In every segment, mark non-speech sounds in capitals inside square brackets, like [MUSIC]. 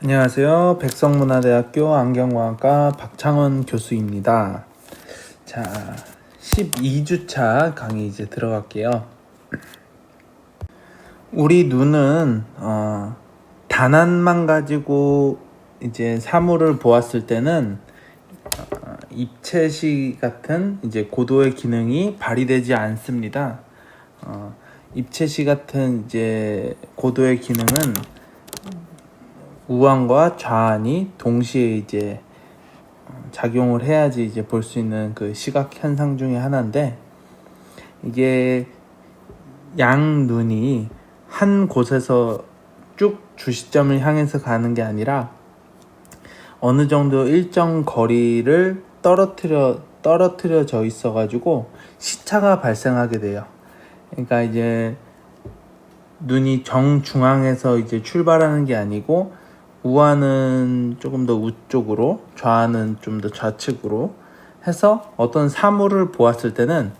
안녕하세요. 백성문화대학교 안경과학과 박창원 교수입니다. 자, 12주차 강의 이제 들어갈게요. 우리 눈은 어, 단안만 가지고 이제 사물을 보았을 때는 어, 입체시 같은 이제 고도의 기능이 발휘되지 않습니다. 어, 입체시 같은 이제 고도의 기능은 우한과 좌한이 동시에 이제 어, 작용을 해야지 이제 볼 수 있는 그 시각 현상 중에 하나인데 이게 양 눈이 한 곳에서 쭉 주시점을 향해서 가는 게 아니라 어느 정도 일정 거리를 떨어뜨려 떨어뜨려져 있어 가지고 시차가 발생하게 돼요. 그러니까 이제 눈이 정중앙에서 이제 출발하는 게 아니고 우한은 조금 더 우쪽으로 좌한은 좀더 좌측으로 해서 어떤 사물을 보았을 때는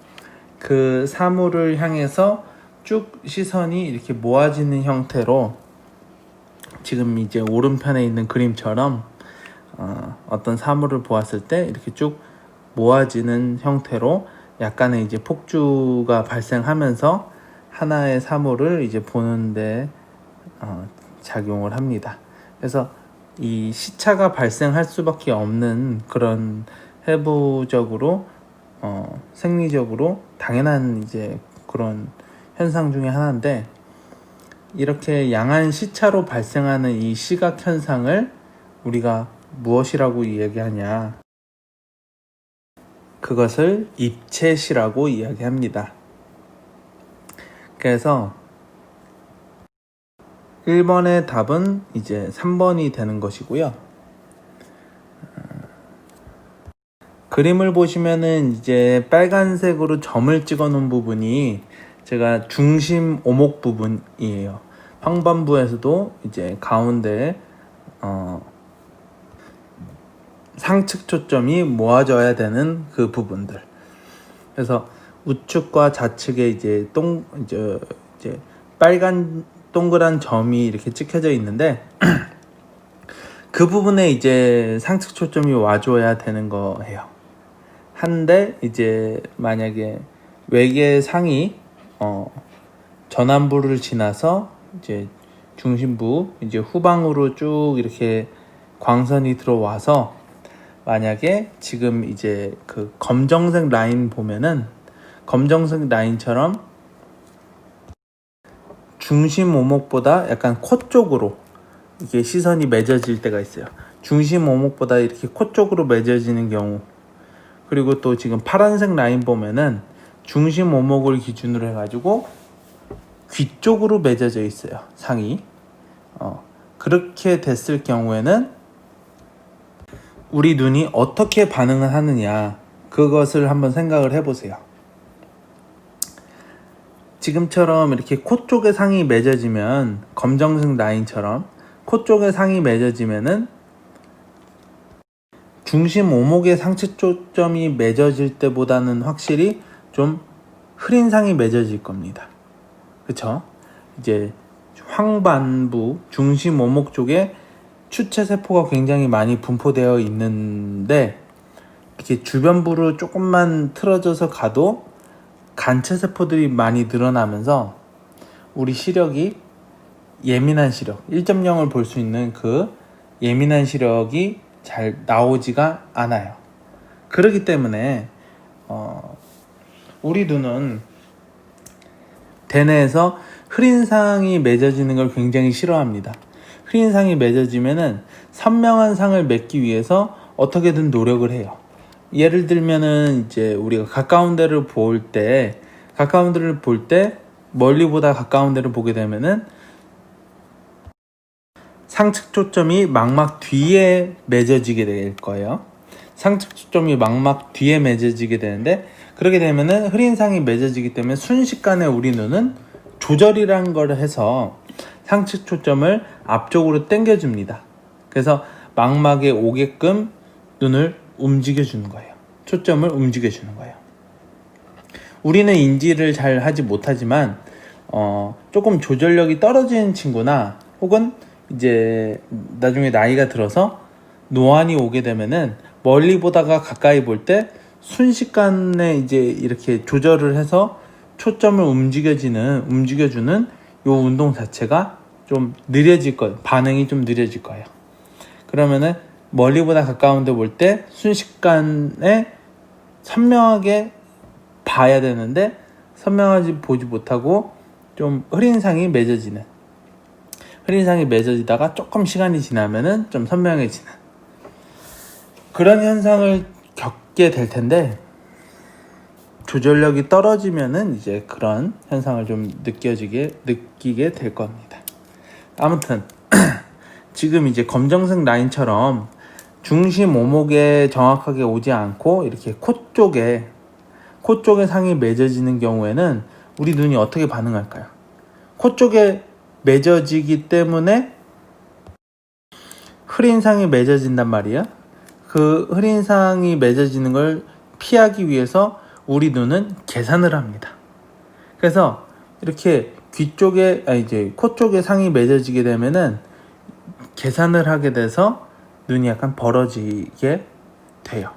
그 사물을 향해서 쭉 시선이 이렇게 모아지는 형태로 지금 이제 오른편에 있는 그림처럼 어, 어떤 사물을 보았을 때 이렇게 쭉 모아지는 형태로 약간의 이제 폭주가 발생하면서 하나의 사물을 이제 보는데 어, 작용을 합니다. 그래서 이 시차가 발생할 수밖에 없는 그런 해부적으로 어, 생리적으로 당연한 이제 그런 현상 중에 하나인데 이렇게 양한 시차로 발생하는 이 시각 현상을 우리가 무엇이라고 이야기하냐? 그것을 입체시라고 이야기합니다. 그래서 1번의 답은 이제 3번이 되는 것이고요. 어, 그림을 보시면은 이제 빨간색으로 점을 찍어 놓은 부분이 제가 중심 오목 부분이에요. 황반부에서도 이제 가운데 어, 상측 초점이 모아져야 되는 그 부분들. 그래서 우측과 좌측에 이제 동 이제, 이제 빨간 동그란 점이 이렇게 찍혀져 있는데 [CLEARS THROAT] 그 부분에 이제 상측 초점이 와줘야 되는 거예요. 한데 이제 만약에 외계 상이 어 전환부를 지나서 이제 중심부 이제 후방으로 쭉 이렇게 광선이 들어와서 만약에 지금 이제 그 검정색 라인 보면은 검정색 라인처럼 중심 오목보다 약간 코 쪽으로 이게 시선이 맺어질 때가 있어요. 중심 오목보다 이렇게 코 쪽으로 맺어지는 경우 그리고 또 지금 파란색 라인 보면은 중심 오목을 기준으로 해가지고 귀 쪽으로 맺어져 있어요. 상이 어, 그렇게 됐을 경우에는 우리 눈이 어떻게 반응을 하느냐 그것을 한번 생각을 해보세요. 지금처럼 이렇게 코 쪽에 상이 맺어지면 검정색 라인처럼 코 쪽에 상이 맺어지면은 중심 오목의 상체 초점이 맺어질 때보다는 확실히 좀 흐린 상이 맺어질 겁니다. 그쵸? 이제 황반부 중심 오목 쪽에 추체 세포가 굉장히 많이 분포되어 있는데 이렇게 주변부로 조금만 틀어져서 가도 간체 세포들이 많이 늘어나면서 우리 시력이 예민한 시력 1.0을 볼 수 있는 그 예민한 시력이 잘 나오지가 않아요. 그렇기 때문에 어, 우리 눈은 대뇌에서 흐린 상이 맺어지는 걸 굉장히 싫어합니다. 흐린 상이 맺어지면은 선명한 상을 맺기 위해서 어떻게든 노력을 해요. 예를 들면은 이제 우리가 가까운 데를 볼 때 가까운 데를 볼 때 멀리보다 가까운 데를 보게 되면은 상측 초점이 망막 뒤에 맺어지게 될 거예요. 상측 초점이 망막 뒤에 맺어지게 되는데 그렇게 되면은 흐린 상이 맺어지기 때문에 순식간에 우리 눈은 조절이란 걸 해서 상측 초점을 앞쪽으로 당겨줍니다. 그래서 망막에 오게끔 눈을 움직여 주는 거예요. 초점을 움직여 주는 거예요. 우리는 인지를 잘 하지 못하지만 어, 조금 조절력이 떨어지는 친구나 혹은 이제 나중에 나이가 들어서 노안이 오게 되면은 멀리 보다가 가까이 볼 때 순식간에 이제 이렇게 조절을 해서 초점을 움직여지는 움직여주는 요 운동 자체가 좀 느려질 거예요. 반응이 좀 느려질 거예요. 그러면은 멀리보다 가까운 데 볼 때 순식간에 선명하게 봐야 되는데 선명하지 보지 못하고 좀 흐린 상이 맺어지는 흐린 상이 맺어지다가 조금 시간이 지나면은 좀 선명해지는 그런 현상을 겪게 될 텐데 조절력이 떨어지면은 이제 그런 현상을 좀 느껴지게 느끼게 될 겁니다. 아무튼 [CLEARS THROAT] 지금 이제 검정색 라인처럼 중심 오목에 정확하게 오지 않고 이렇게 코 쪽에 코 쪽에 상이 맺어지는 경우에는 우리 눈이 어떻게 반응할까요? 코 쪽에 맺어지기 때문에 흐린 상이 맺어진단 말이야. 그 흐린 상이 맺어지는 걸 피하기 위해서 우리 눈은 계산을 합니다. 그래서 이렇게 귀 쪽에 아 이제 코 쪽에 상이 맺어지게 되면은 계산을 하게 돼서 눈이 약간 벌어지게 돼요.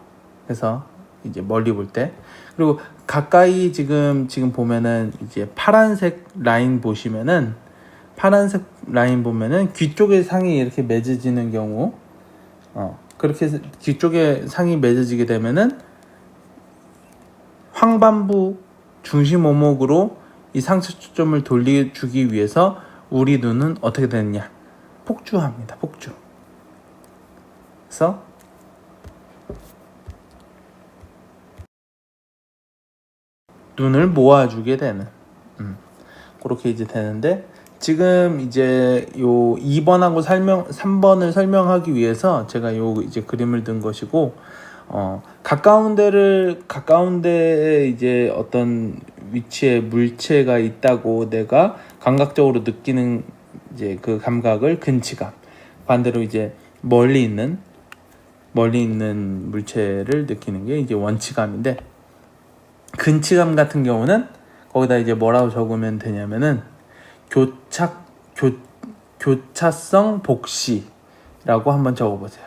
그래서 이제 멀리 볼 때. 그리고 가까이 지금 지금 보면은 이제 파란색 라인 보시면은 파란색 라인 보면은 귀 쪽에 상이 이렇게 맺어지는 경우 어 그렇게 귀 쪽에 상이 맺어지게 되면은 황반부 중심 오목으로 이 상체 초점을 돌려주기 위해서 우리 눈은 어떻게 되느냐? 폭주합니다 폭주 그래서 눈을 모아주게 되는 음, 그렇게 이제 되는데 지금 이제 요 2번하고 설명 3번을 설명하기 위해서 제가 요 이제 그림을 든 것이고 어 가까운 데를 가까운 데에 이제 어떤 위치에 물체가 있다고 내가 감각적으로 느끼는 이제 그 감각을 근치감 반대로 이제 멀리 있는 멀리 있는 물체를 느끼는 게 이제 원치감인데 근치감 같은 경우는 거기다 이제 뭐라고 적으면 되냐면은 교착 교 교차성 복시라고 한번 적어보세요.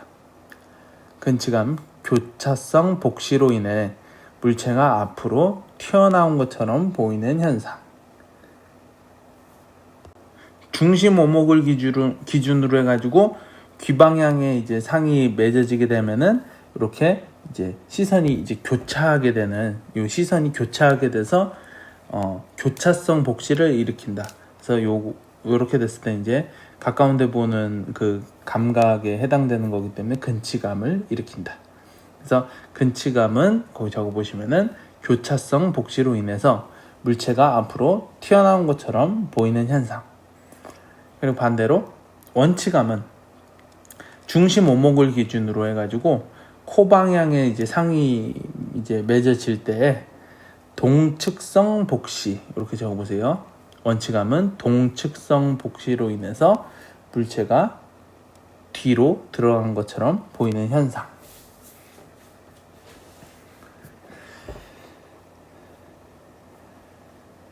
근치감 교차성 복시로 인해 물체가 앞으로 튀어나온 것처럼 보이는 현상. 중심 오목을 기준으로, 기준으로 해가지고 귀 방향에 이제 상이 맺어지게 되면은 이렇게 이제 시선이 이제 교차하게 되는 요 시선이 교차하게 돼서 어 교차성 복시를 일으킨다. 그래서 요 요렇게 됐을 때 이제 가까운데 보는 그 감각에 해당되는 거기 때문에 근치감을 일으킨다. 그래서 근치감은 거기 적어 보시면은 교차성 복시로 인해서 물체가 앞으로 튀어나온 것처럼 보이는 현상. 그리고 반대로 원치감은 중심 오목을 기준으로 해가지고 코 방향에 이제 상이 이제 맺어질 때 동측성 복시 이렇게 적어보세요. 원치감은 동측성 복시로 인해서 물체가 뒤로 들어간 것처럼 보이는 현상.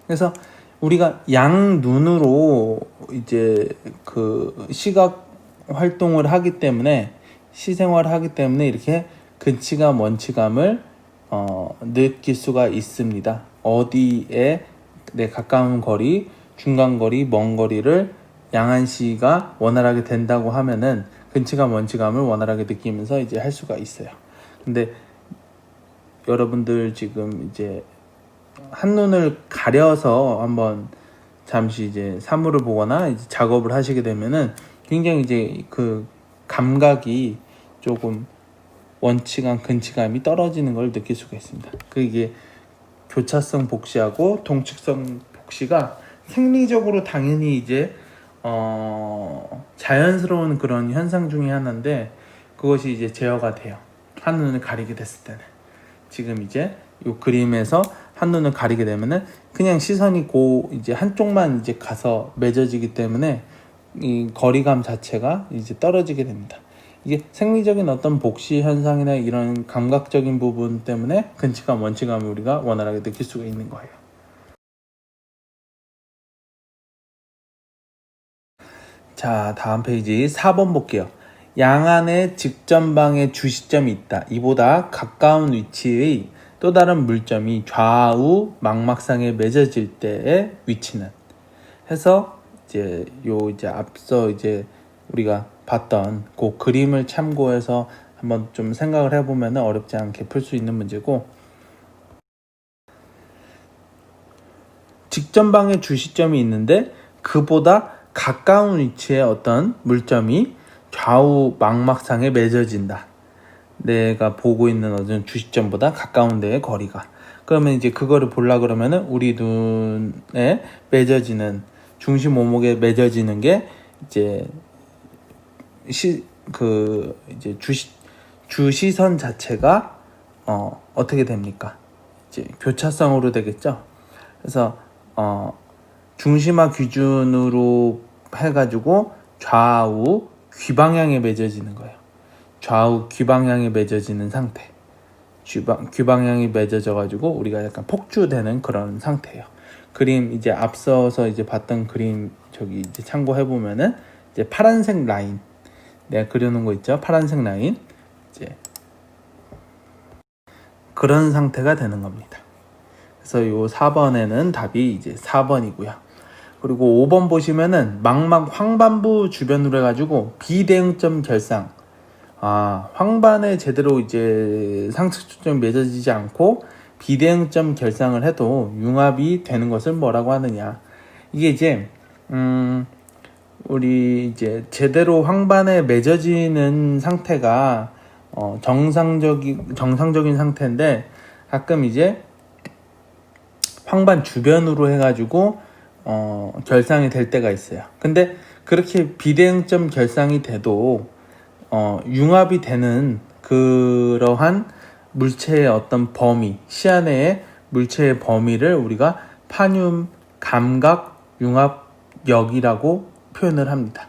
그래서 우리가 양 눈으로 이제 그 시각 활동을 하기 때문에 시생활을 하기 때문에 이렇게 근치감 원치감을 어, 느낄 수가 있습니다. 어디에 내 가까운 거리, 중간 거리, 먼 거리를 양한시가 원활하게 된다고 하면은 근치감 원치감을 원활하게 느끼면서 이제 할 수가 있어요. 근데 여러분들 지금 이제 한눈을 가려서 한번 잠시 이제 사물을 보거나 이제 작업을 하시게 되면은 굉장히 이제 그 감각이 조금 원치감, 근치감이 떨어지는 걸 느낄 수가 있습니다. 그게 교차성 복시하고 동측성 복시가 생리적으로 당연히 이제 어 자연스러운 그런 현상 중에 하나인데 그것이 이제 제어가 돼요. 한눈을 가리게 됐을 때는 지금 이제 이 그림에서 한눈을 가리게 되면은 그냥 시선이 고 이제 한쪽만 이제 가서 맺어지기 때문에 이 거리감 자체가 이제 떨어지게 됩니다. 이게 생리적인 어떤 복시 현상이나 이런 감각적인 부분 때문에 근치감, 원치감을 우리가 원활하게 느낄 수가 있는 거예요. 자, 다음 페이지 4번 볼게요. 양안에 직전방에 주시점이 있다. 이보다 가까운 위치의 또 다른 물점이 좌우 망막상에 맺어질 때의 위치는 해서 이제 요 이제 앞서 이제 우리가 봤던 그 그림을 참고해서 한번 좀 생각을 해보면 어렵지 않게 풀 수 있는 문제고 직전방에 주시점이 있는데 그보다 가까운 위치에 어떤 물점이 좌우 망막상에 맺어진다. 내가 보고 있는 어떤 주시점보다 가까운 데의 거리가. 그러면 이제 그거를 보려 그러면은 우리 눈에 맺어지는 중심 오목에 맺어지는 게 이제 시 그 이제 주시 주시선 자체가 어 어떻게 됩니까? 이제 교차성으로 되겠죠. 그래서 어 중심화 기준으로 해가지고 좌우 귀방향에 맺어지는 거예요. 좌우 귀방향에 맺어지는 상태. 귀방, 귀방향이 맺어져 가지고 우리가 약간 폭주되는 그런 상태예요. 그림 이제 앞서서 이제 봤던 그림 저기 이제 참고해 보면은 이제 파란색 라인 내가 그려놓은 거 있죠? 파란색 라인 이제 그런 상태가 되는 겁니다. 그래서 요 4번에는 답이 이제 4번이고요. 그리고 5번 보시면은 망막 황반부 주변으로 해가지고 비대응점 결상. 아, 황반에 제대로 이제 상측 초점이 맺어지지 않고 비대응점 결상을 해도 융합이 되는 것을 뭐라고 하느냐. 이게 이제, 음, 우리 이제 제대로 황반에 맺어지는 상태가 어, 정상적인, 정상적인 상태인데 가끔 이제 황반 주변으로 해가지고 어, 결상이 될 때가 있어요. 근데 그렇게 비대응점 결상이 돼도 어, 융합이 되는 그러한 물체의 어떤 범위, 시야 내의 물체의 범위를 우리가 판륨 감각 융합력이라고 표현을 합니다.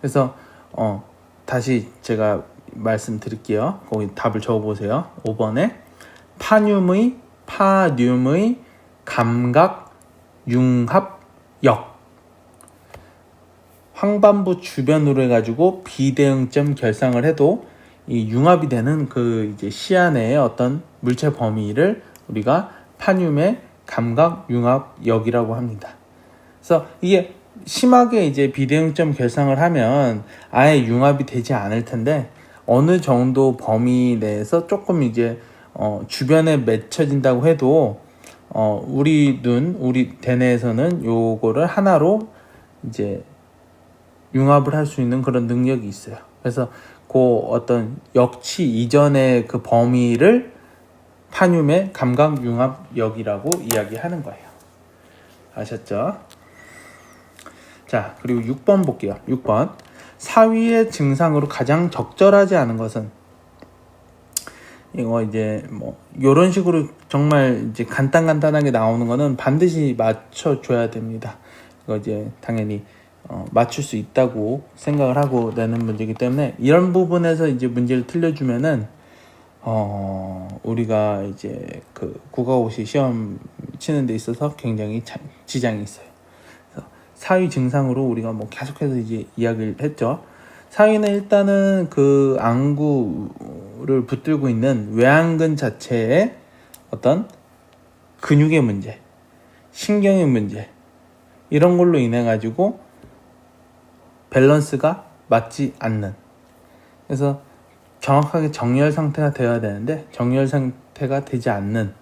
그래서 어, 다시 제가 말씀드릴게요. 거기 답을 적어보세요. 5번에 파뇽의 파뇽의 감각 융합역 황반부 주변으로 해가지고 비대응점 결상을 해도 이 융합이 되는 그 이제 시야 내의 어떤 물체 범위를 우리가 파뇽의 감각 융합역이라고 합니다. 그래서 이게 심하게 이제 비대응점 결상을 하면 아예 융합이 되지 않을 텐데 어느 정도 범위 내에서 조금 이제 어 주변에 맺혀진다고 해도 어 우리 눈, 우리 대뇌에서는 요거를 하나로 이제 융합을 할 수 있는 그런 능력이 있어요. 그래서 그 어떤 역치 이전의 그 범위를 파뇽의 감각 융합력이라고 이야기하는 거예요. 아셨죠? 자, 그리고 6번 볼게요. 6번. 사위의 증상으로 가장 적절하지 않은 것은 이거 이제 뭐 요런 식으로 정말 이제 간단간단하게 나오는 거는 반드시 맞춰 줘야 됩니다. 이거 이제 당연히 어, 맞출 수 있다고 생각을 하고 내는 문제이기 때문에 이런 부분에서 이제 문제를 틀려주면은 어, 우리가 이제 그 국가고시 시험 치는 데 있어서 굉장히 참, 지장이 있어요. 그래서 사위 증상으로 우리가 뭐 계속해서 이제 이야기를 했죠. 사위는 일단은 그 안구를 붙들고 있는 외안근 자체의 어떤 근육의 문제, 신경의 문제, 이런 걸로 인해 가지고 밸런스가 맞지 않는. 그래서 정확하게 정렬 상태가 되어야 되는데 정렬 상태가 되지 않는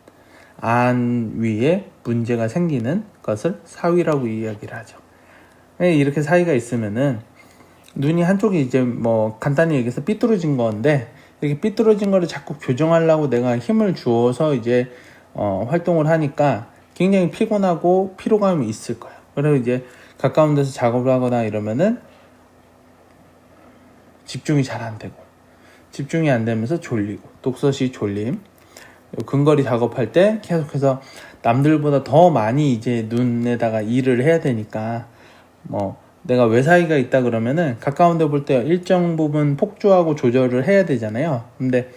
안 위에 문제가 생기는 것을 사위라고 이야기를 하죠. 예, 이렇게 사위가 있으면은 눈이 한쪽이 이제 뭐 간단히 얘기해서 삐뚤어진 건데 이렇게 삐뚤어진 거를 자꾸 교정하려고 내가 힘을 주어서 이제 어, 활동을 하니까 굉장히 피곤하고 피로감이 있을 거예요. 그리고 이제 가까운 데서 작업을 하거나 이러면은 집중이 잘 안 되고 집중이 안 되면서 졸리고 독서시 졸림 근거리 작업할 때 계속해서 남들보다 더 많이 이제 눈에다가 일을 해야 되니까 뭐 내가 외사이가 있다 그러면은 가까운 데 볼 때 일정 부분 폭주하고 조절을 해야 되잖아요. 근데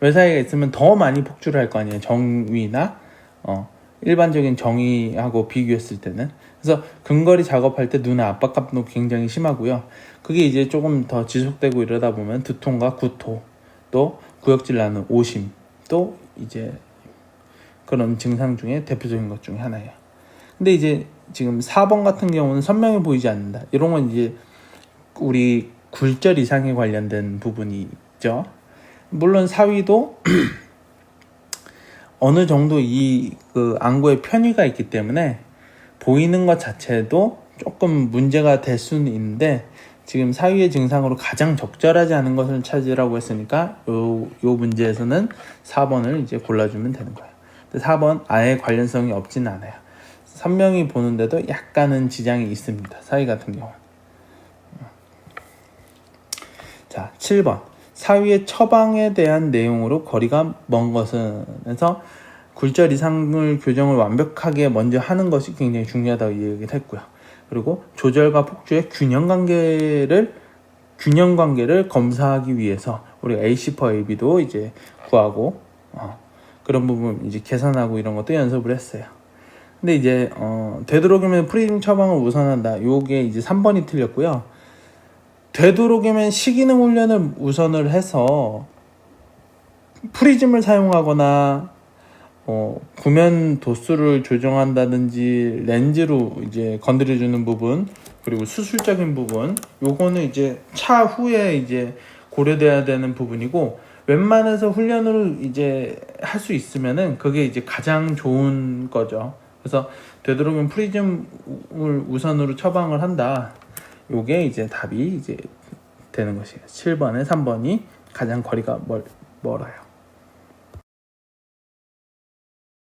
외사이가 있으면 더 많이 폭주를 할 거 아니에요. 정위나 어 일반적인 정의하고 비교했을 때는 그래서 근거리 작업할 때 눈의 압박감도 굉장히 심하고요. 그게 이제 조금 더 지속되고 이러다 보면 두통과 구토, 또 구역질 나는 오심, 또 이제 그런 증상 중에 대표적인 것 중에 하나예요. 근데 이제 지금 4번 같은 경우는 선명해 보이지 않는다. 이런 건 이제 우리 굴절 이상에 관련된 부분이 있죠. 물론 사위도 [CLEARS THROAT] 어느 정도 이 그 안구에 편의가 있기 때문에 보이는 것 자체도 조금 문제가 될 수는 있는데 지금 사위의 증상으로 가장 적절하지 않은 것을 찾으라고 했으니까 요, 요 문제에서는 4번을 이제 골라주면 되는 거예요. 근데 4번 아예 관련성이 없지는 않아요. 선명히 보는데도 약간은 지장이 있습니다. 사위 같은 경우. 자, 7번. 사위의 처방에 대한 내용으로 거리가 먼 것은 그래서 굴절 이상을 교정을 완벽하게 먼저 하는 것이 굉장히 중요하다고 얘기를 했고요. 그리고 조절과 폭주의 균형 관계를 균형 관계를 검사하기 위해서 우리 AC per AB도 이제 구하고 어, 그런 부분 이제 계산하고 이런 것도 연습을 했어요. 근데 이제 어, 되도록이면 프리즘 처방을 우선한다. 요게 이제 3번이 틀렸고요. 되도록이면 시기능 훈련을 우선을 해서 프리즘을 사용하거나 어, 구면 도수를 조정한다든지 렌즈로 이제 건드려주는 부분 그리고 수술적인 부분 요거는 이제 차후에 이제 고려돼야 되는 부분이고 웬만해서 훈련을 이제 할 수 있으면은 그게 이제 가장 좋은 거죠. 그래서 되도록이면 프리즘을 우선으로 처방을 한다. 요게 이제 답이 이제 되는 것이에요. 7번에 3번이 가장 거리가 멀, 멀어요.